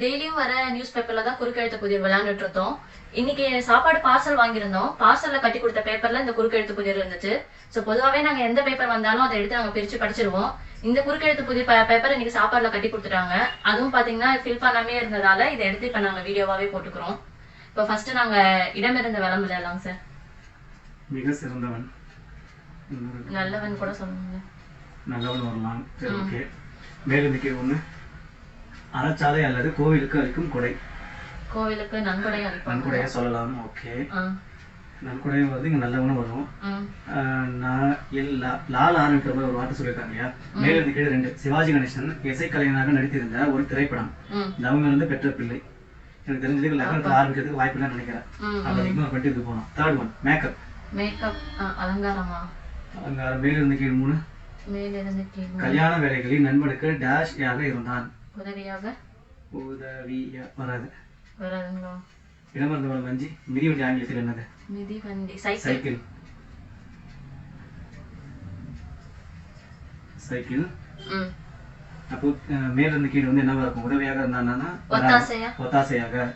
டெய்லியும் வர நியூஸ் பேப்பர்ல தான் குறுக்கெழுத்து புதிர் விளையாண்டுட்டு இருந்தோம். இன்னைக்கு சாப்பாடு பார்சல் வாங்கியிருந்தோம். பார்சல்ல கட்டி கொடுத்த பேப்பர்ல இந்த குறுக்கெழுத்து புதிர் இருந்துச்சு. ஸோ பொதுவாகவே நாங்க எந்த பேப்பர் வந்தாலும் அதை எடுத்து நாங்க பிரிச்சு படிச்சிருவோம். இந்த குறுக்கெழுத்து புதிர் பேப்பர் இன்னைக்கு சாப்பாடுல கட்டி கொடுத்துட்டாங்க. அதுவும் பாத்தீங்கன்னா ஃபில் பண்ணாமே இருந்ததால இதை எடுத்து இப்ப நாங்க வீடியோவாவே போட்டுக்கிறோம். இப்போ ஃபர்ஸ்ட் நாங்க இடமிருந்த விளம்பரம் விளையாடலாம் சார்? மிக சிறந்தவன். நல்லவன் கூட சொல்லுங்க நல்லவன் வரலாம் சரி ஓகே. மேலும் கீழ் ஒண்ணு? அறச்சாலை அல்லது கோவிலுக்கு அளிக்கும் கொடை. கோவிலுக்கு நன்கொடை நன்கொடையா சொல்லலாம் ஓகே. ஆ, நன்கொடையும் வருது இங்க நல்லவனும் வரும். ம், ஆஹ் நான் லால் ஆரம்பிக்கிற ஒரு வார்த்தை சொல்லியிருக்காங்க இல்லையா? மேலிருந்து கீழே ரெண்டு. சிவாஜி கணேசன் இசைக்கலைஞனாக நடித்திருந்த ஒரு திரைப்படம். தவமிருந்து பெற்ற பிள்ளை. எனக்கு தெரிஞ்சதுக்கு லெவன்த்தில் ஆரம்பிக்கிறதுக்கு வாய்ப்பு இல்லைன்னு நினைக்கிறேன். ம், அப்போ இக்னோர் பண்ணிட்டு இது போகலாம் தேர்ட் ஒன் மேக்கப் மேக்கப் அலங்காரமா? அங்க மேலிருந்து கீழ் மூணு. மேலிருந்து கீழ் கல்யாண வேலைகளில் நண்பனுக்கு டேஷ் யாக இருந்தான். உதவியாக? உதவியா வராது. வராதுங்களா? இடமர்ந்தவன் வஞ்சி மிதிவண்டி ஆங்கிலத்தில் என்னது? மிதிவண்டி சைக்கிள். சைக்கிள். சைக்கிள். ம். அப்போ அஹ், மேலிருந்து கீழ் வந்து என்னவா இருக்கும்? உதவியாக ஒத்தாசையாக.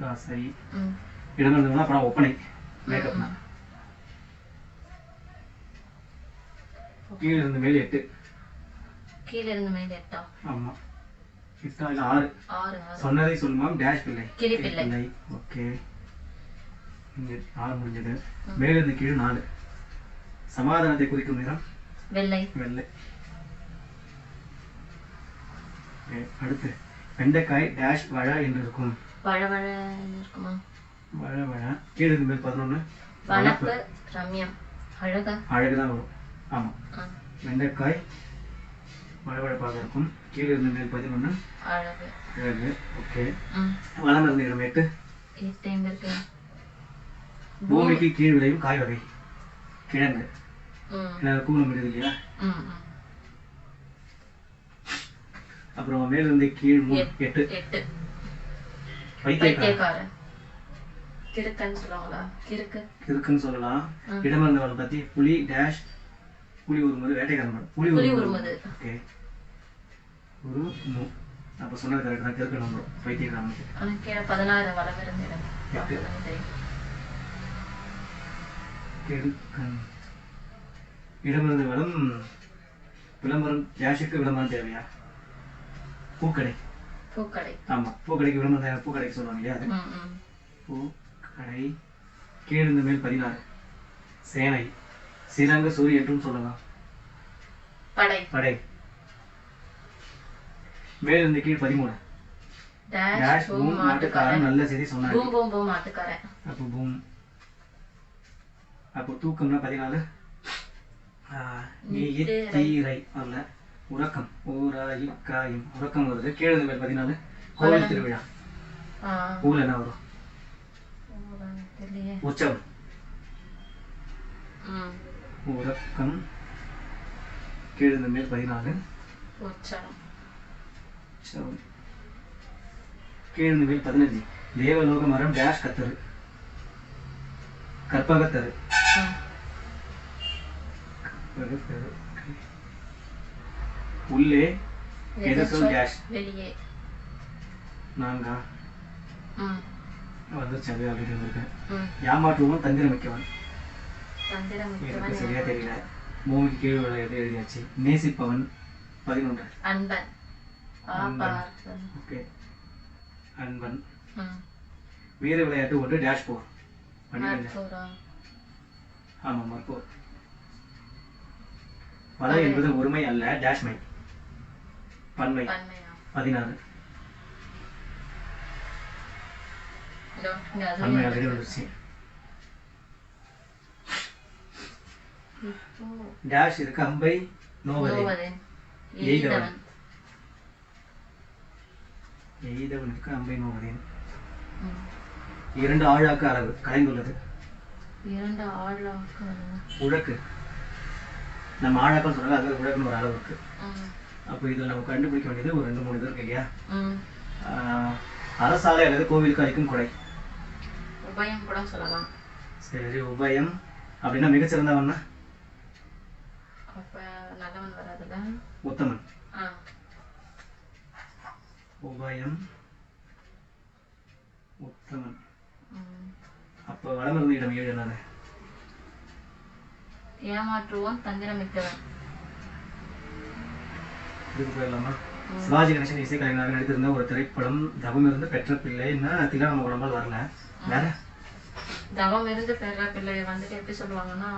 ஒத்தாசை. அப்புறம் ஒப்பனை மேக்கப்னா கீழே இருந்து மேல் எட்டு. கீழ இருந்து மேல எட்டா ஆமா எட்டா இல்ல ஆறு. ஆறு ஆறு. சொன்னதை சொல்லுமாம் டேஷ் பிள்ளை. கிளி பிள்ளை. ஓகே ஆறு முடிஞ்சது. மேலிருந்து கீழ் நாலு. சமாதானத்தை குறிக்கும் நிறம்? வெள்ளை. வெள்ளை. அடுத்து. வெண்டைக்காய் டேஷ் வழ என்று இருக்கும் வழ வழ இருக்குமா வழ வழ. கீழே இருந்து மேல் பதினொன்று ரம்யம் அழகா. அழகுதான் வரும். ஆமா. ஆ, வெண்டைக்காய் வழவழப்பாக இருக்கும் கீழே இருந்து மேல் பதினொன்று அழகு. அழகு. ஓகே. வளம் இருந்து இடம் எட்டு. எட்டு எங்க இருக்கு பூமிக்கு கீழ் விளையும் காய் வகை. கிழங்கு. கூலம் விடுது இல்லையா? அப்புறம் மேலிருந்து கீழ் மூணு எட்- எட்டு. எட்டு. பைத்தியக்காரன் கிறுக்கன்னு சொல்லுவாங்களா? கிறுக்கு. இருக்குன்னு சொல்லலாம். ம். இடமர்ந்தவளை பத்தி புலி டேஷ் புலி உருமுது வேட்டைக்காரன். புலி உருமுது. ஓகே. ஒரு மூ. அப்போ சொன்னது கரெக்ட் தான். வைத்தியக்காரனுக்கு ஆனால் கீழே பதினாறு வளம் இடமிருந்து வளம். விளம்பரம். டேஷுக்கு விளம்பரம் தேவையா? பூக்கடை. பூக்கடை. ஆமா. பூக்கடைக்கு விளம்பரம் தேவை. பூக்கடைக்கு சொல்லுவாங்க இல்லையா அது? பூக்கடை. கீழிருந்து மேல் பதினாறு. சேனை. சிறங்க சூரிய என்றும் சொல்லலாம். படை. படை. மேலிருந்து கீழ் பதிமூணு. டேஷ் பூம் மாட்டுக்காரன். நல்ல செய்தி சொன்னார். பூம் பூம் பூம் மாட்டுக்காரன். அப்போ பூம் அப்போ தூக்கம்னா பதினாலு. தீரை வரல உறக்கம். ஊராயி காயும். உறக்கம் வருது. கீழிருந்து மேல் பதினாலு. கோவில் திருவிழா. ஆ. ஊர்ல என்ன வரும்? உற்சவம். உறக்கம் கீழிருந்து மேல் பதினாலு கீழிருந்து மேல் பதினஞ்சு. தேவலோக மரம் டேஷ் கத்தரு. கற்பகத்தரு. உள்ளே எதிர்சொல் டேஷ் வெளியே. நான்கா? ம். வந்துருச்சு அது அப்படின்னு வந்திருக்கேன். ம். ஏமாற்றுவன் தந்திரமிக்கவன் தந்திரம் எனக்கு சரியா தெரியல பூமிக்கு கீழ் விளையாட்டு எழுதியாச்சு. நேசிப்பவன் பதினொன்று. அன்பன். ஓகே. அன்பன். வீர விளையாட்டு ஒன்று டேஷ் போர் ஆமாம் மற்போர் பல என்பது ஒருமை அல்ல டேஷ்மை பன்மை. பதினாறு. பன்மை ஆல்ரெடி வந்துருச்சு. டேஷ் இருக்கு அம்பை நோவதன் எய்தவன். எய்தவன் எய்தவனுக்கு அம்பை நோவதேன். இரண்டு ஆழாக்கு அளவு கலைந்துள்ளது. இரண்டு ஆழாக்கு உழக்கு. நம்ம ஆழாக்கள் சொல்றாங்க அது உழக்குன்னு ஒரு அளவு இருக்கு அப்போ இதில் நம்ம கண்டுபிடிக்க வேண்டியது ஒரு ரெண்டு மூணு இது இருக்கு இல்லையா? அரசாலை அல்லது கோவிலுக்கு அளிக்கும் கொடை. உபயம் கூட சொல்லலாம். சரி உபயம் அப்படின்னா மிகச்சிறந்தவன்னா அப்ப நல்லவன் வராதுல்ல உத்தமன். உபயம். உத்தமன். அப்போ வளமிருந்த இடம் ஏழு என்னது ஏமாற்றுவோன் தந்திரமிக்கவன். இதுக்கு போயிடலாமா? சிவாஜி கணேசன் இசைக்கலைஞராக நடித்திருந்த ஒரு திரைப்படம் தவம் இருந்து பெற்ற பிள்ளை. என்ன தில்லாம உடம்பால் வரல? வேற? தவம் இருந்து பெற பிள்ளை வந்துட்டு எப்படி சொல்லுவாங்கன்னா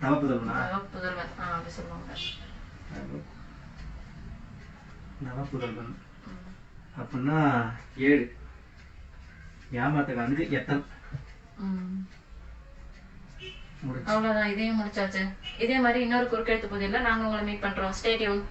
தவ புதல்வனா தவ புதல்வன் ஆ அப்படி சொல்லுவாங்க. தவ புதல்வன் ம். அப்படின்னா ஏழு. ஏமாத்துக்கு வந்து எத்தனை. அவ்வளவுதான். இதையும் முடிச்சாச்சு. இதே மாதிரி இன்னொரு குறுக்கெழுத்து புதிரில் நாங்க உங்களை மீட் பண்றோம். ஸ்டேடியம்